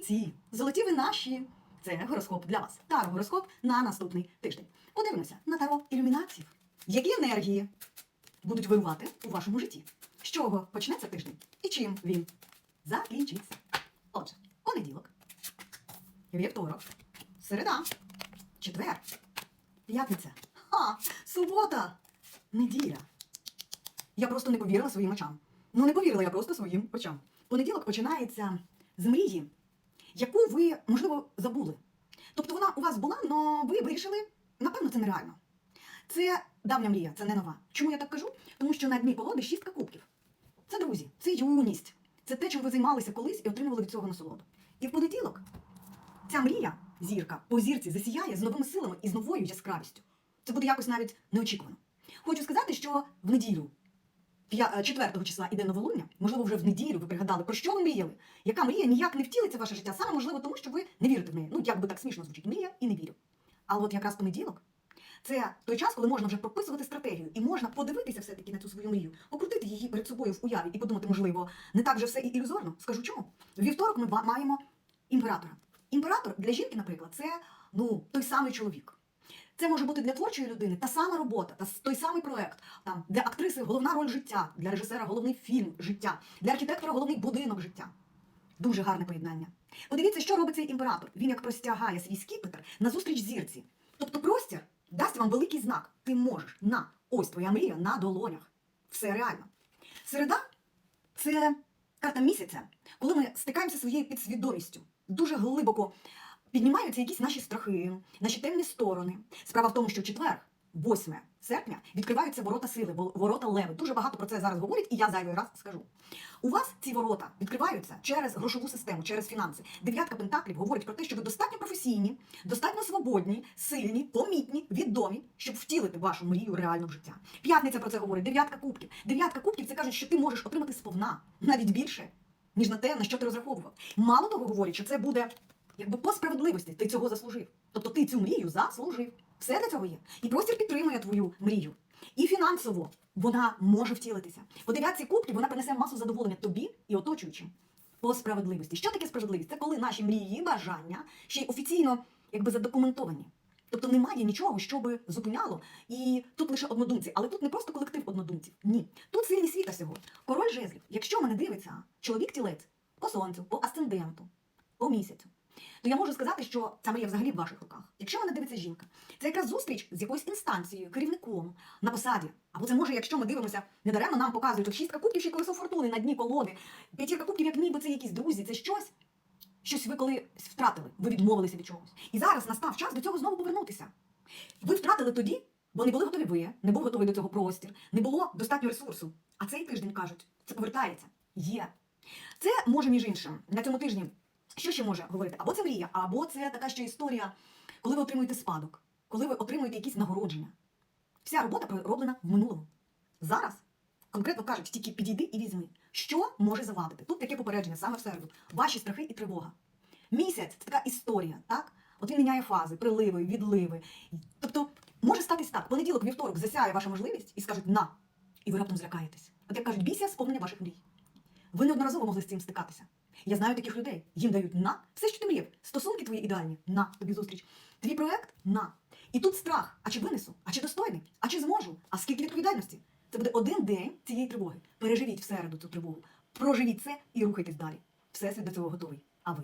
Стрільці, золоті ви наші. Це гороскоп для вас. Таро гороскоп на наступний тиждень. Подивимося на таро ілюмінацій. Які енергії будуть вирувати у вашому житті? З чого почнеться тиждень? І чим він закінчиться? Отже, понеділок, вівторок, середа, четвер, п'ятниця, ха, субота, неділя. Я просто не повірила своїм очам. Ну, не повірила я просто своїм очам. Понеділок починається з мрії, яку ви, можливо, забули. Тобто вона у вас була, але ви вирішили, напевно, це нереально. Це давня мрія, це не нова. Чому я так кажу? Тому що на дні колоди шістка кубків. Це друзі, це юність, це те, чим ви займалися колись і отримували від цього насолоду. І в понеділок ця мрія, зірка, по зірці засіяє з новими силами і з новою яскравістю. Це буде якось навіть неочікувано. Хочу сказати, що в неділю, 4 числа іде новолуння, можливо, вже в неділю ви пригадали, про що ви мріяли, яка мрія ніяк не втілиться в ваше життя, саме можливо, тому що ви не вірите в неї. Ну, як би так смішно звучить, мрія і не вірю. Але от якраз понеділок це той час, коли можна вже прописувати стратегію, і можна подивитися все-таки на цю свою мрію, покрутити її перед собою в уяві і подумати, можливо, не так вже все і ілюзорно. Скажу чому. Вівторок ми маємо імператора. Імператор для жінки, наприклад, це ну той самий чоловік. Це може бути для творчої людини та сама робота, та той самий проект. Там для актриси головна роль життя, для режисера головний фільм життя, для архітектора головний будинок життя. Дуже гарне поєднання. Подивіться, що робить цей імператор. Він як простягає свій скіпетр назустріч зірці. Тобто простір дасть вам великий знак. Ти можеш. На, ось твоя мрія на долонях. Все реально. Середа це карта місяця, коли ми стикаємося своєю підсвідомістю. Дуже глибоко піднімаються якісь наші страхи, наші темні сторони. Справа в тому, що четвер, 8 серпня, відкриваються ворота сили, ворота леви. Дуже багато про це зараз говорять, і я зайвий раз скажу. У вас ці ворота відкриваються через грошову систему, через фінанси. Дев'ятка пентаклів говорить про те, що ви достатньо професійні, достатньо свободні, сильні, помітні, відомі, щоб втілити вашу мрію реально в життя. П'ятниця про це говорить. Дев'ятка кубків. Дев'ятка кубків це каже, що ти можеш отримати сповна, навіть більше, ніж на те, на що ти розраховував. Мало того, говорять, що це буде якби по справедливості. Ти цього заслужив. Тобто ти цю мрію заслужив. Все для цього є. І простір підтримує твою мрію. І фінансово вона може втілитися. По дев'ятці кубків вона принесе масу задоволення тобі і оточуючим. По справедливості. Що таке справедливість? Це коли наші мрії, бажання ще й офіційно якби задокументовані. Тобто немає нічого, що би зупиняло, і тут лише однодумці. Але тут не просто колектив однодумців. Ні. Тут сильні світа всього. Король жезлів. Якщо мене дивиться чоловік тілець по сонцю, по асценденту, по місяцю, то я можу сказати, що ця мрія взагалі в ваших руках. Якщо мене дивиться жінка, це якраз зустріч з якоюсь інстанцією, керівником на посаді. Або це може, якщо ми дивимося, недаремно нам показують от шістка кубків, ще колесо фортуни на дні колоди. П'ятірка кубків, як ніби це якісь друзі, це щось. Щось ви коли втратили, ви відмовилися від чогось. І зараз настав час до цього знову повернутися. Ви втратили тоді, бо не були готові ви, не був готовий до цього простір, не було достатньо ресурсу. А цей тиждень кажуть, це повертається. Є. Це може, між іншим, на цьому тижні що ще може говорити? Або це мрія, або це така ще історія, коли ви отримуєте спадок, коли ви отримуєте якісь нагородження. Вся робота пророблена в минулому. Зараз конкретно кажуть, тільки підійди і візьми. Що може завадити? Тут таке попередження саме в середу. Ваші страхи і тривога. Місяць це така історія, так? От він міняє фази, приливи, відливи. Тобто, може статись так: понеділок, вівторок засяє ваша можливість і скажуть на. І ви раптом злякаєтесь. От як кажуть, бійся сповнення ваших мрій. Ви неодноразово могли з цим стикатися. Я знаю таких людей. Їм дають на все, що ти мріяв. Стосунки твої ідеальні на тобі зустріч. Твій проект на. І тут страх. А чи винесу? А чи достойний? А чи зможу? А скільки відповідальності? Це буде один день цієї тривоги. Переживіть всереду цю тривогу. Проживіть це і рухайтесь далі. Всесвіт до цього готовий. А ви?